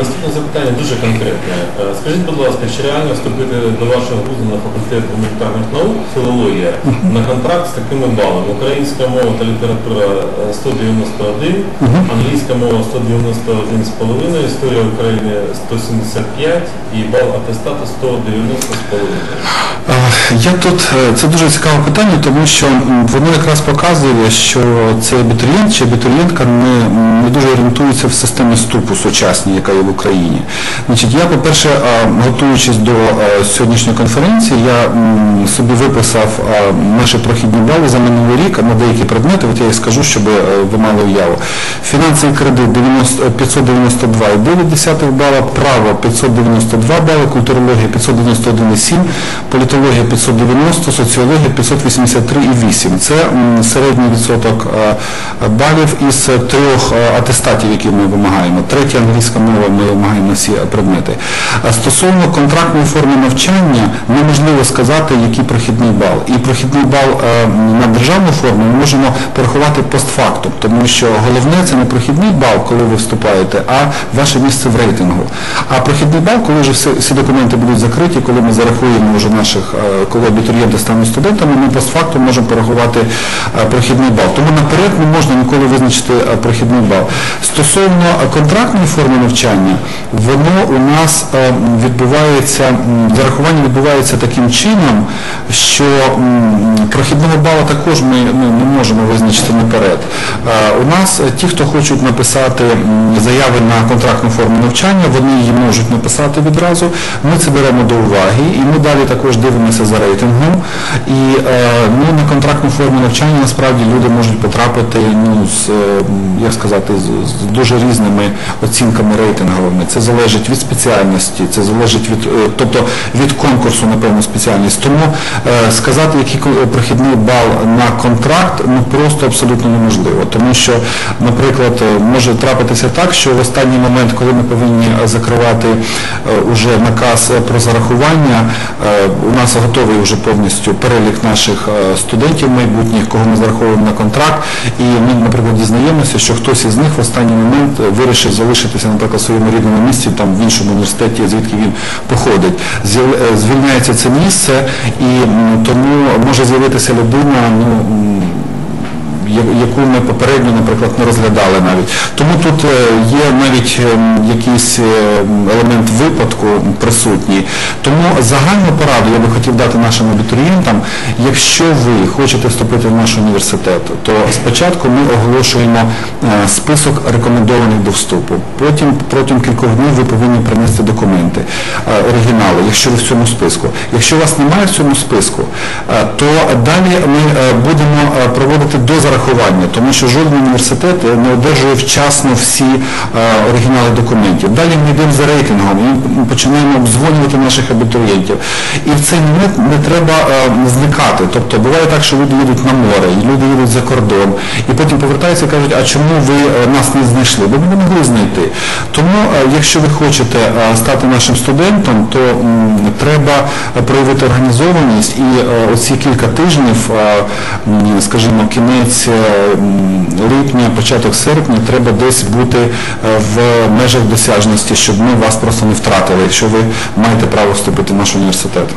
Наступне запитання дуже конкретне. Е, Скажіть, будь ласка, чи реально вступити до вашого вузу на факультет гуманітарних наук, філологія, на контракт з такими балами? Українська мова та література е, 191, англійська мова 191,5, історія України 175 і бал атестату 190,5. Е, Я тут е, це дуже цікаве питання, тому що воно якраз показує, що цей абітурієнт чи абітурієнтка не, не дуже орієнтується в системі ступу сучасній, яка є в Україні. Значить, я, по-перше, е, готуючись до е, сьогоднішньої конференції, я собі виписав е, наші прохідні бали за минулий рік на деякі предмети. От я їх скажу, щоб е, ви мали уяву. Фінансовий кредит 592,9 бала, право 592 бали, культурологія 591,7, політологія 590, соціологія 583,8. Це середній відсоток е, балів із трьох е, атестатів, які ми вимагаємо. Третя англійська мова ми вимагаємо всі предмети. Стосовно контрактної форми навчання, неможливо сказати, який прохідний бал. І прохідний бал е, на державну форму ми можемо порахувати постфактум, тому що головне це не прохідний бал, коли ви вступаєте, а ваше місце в рейтингу. А прохідний бал, коли вже всі, всі документи будуть закриті, коли ми зарахуємо вже наших, е, коли абітурієнти стануть студентами, ми постфактум можемо порахувати е, прохідний бал. Тому наперед не можна ніколи визначити прохідний бал. Стосовно контрактної форми навчання, воно у нас е, відбувається, зарахування відбувається таким чином, що прохідного бала також ми ну, не можемо визначити наперед. Е, У нас е, ті, хто хочуть написати заяви на контрактну форму навчання, вони її можуть написати відразу. Ми це беремо до уваги і ми далі також дивимося за рейтингом. І е, ну, на контрактну форму навчання насправді люди можуть потрапити ну, з, як сказати, з, з дуже різними оцінками рейтинговими. Це залежить від спеціальності, це залежить від, тобто від конкурсу на певну спеціальність. Тому сказати, який прохідний бал на контракт, ну просто абсолютно неможливо. Тому що, наприклад, е, може трапитися так, що в останній момент, коли ми повинні е, закривати е, уже наказ про зарахування, у нас готовий вже повністю перелік наших студентів майбутніх, кого ми зараховуємо на контракт, і ми, наприклад, дізнаємося, що хтось із них в останній момент вирішив залишитися, наприклад, в своєму рідному місці, там в іншому університеті, звідки він походить. Звільняється це місце, і тому може з'явитися людина, ну. Попередньо, наприклад, не розглядали навіть. Тому тут е, є навіть ем, якийсь е, елемент випадку присутній. Тому загальну пораду я би хотів дати нашим абітурієнтам, якщо ви хочете вступити в наш університет, то спочатку ми оголошуємо е, список рекомендованих до вступу. Потім протягом кількох днів ви повинні принести документи, оригінали, якщо ви в цьому списку. Якщо вас немає в цьому списку, то далі ми будемо проводити дозарахування, тому що жоден університет не одержує вчасно всі е, оригінали документів. Далі ми йдемо за рейтингом ми починаємо обдзвонювати наших абітурієнтів. І в цей момент не треба е, зникати. Тобто буває так, що люди їдуть на море, люди їдуть за кордон, і потім повертаються і кажуть, а чому ви е, нас не знайшли? Бо ми не могли знайти. Тому, якщо ви хочете стати нашим студентом, то треба проявити організованість і оці кілька тижнів, скажімо, кінець липня, початок серпня, треба десь бути е, в межах досяжності, щоб ми вас просто не втратили, якщо ви маєте право вступити в наш університет.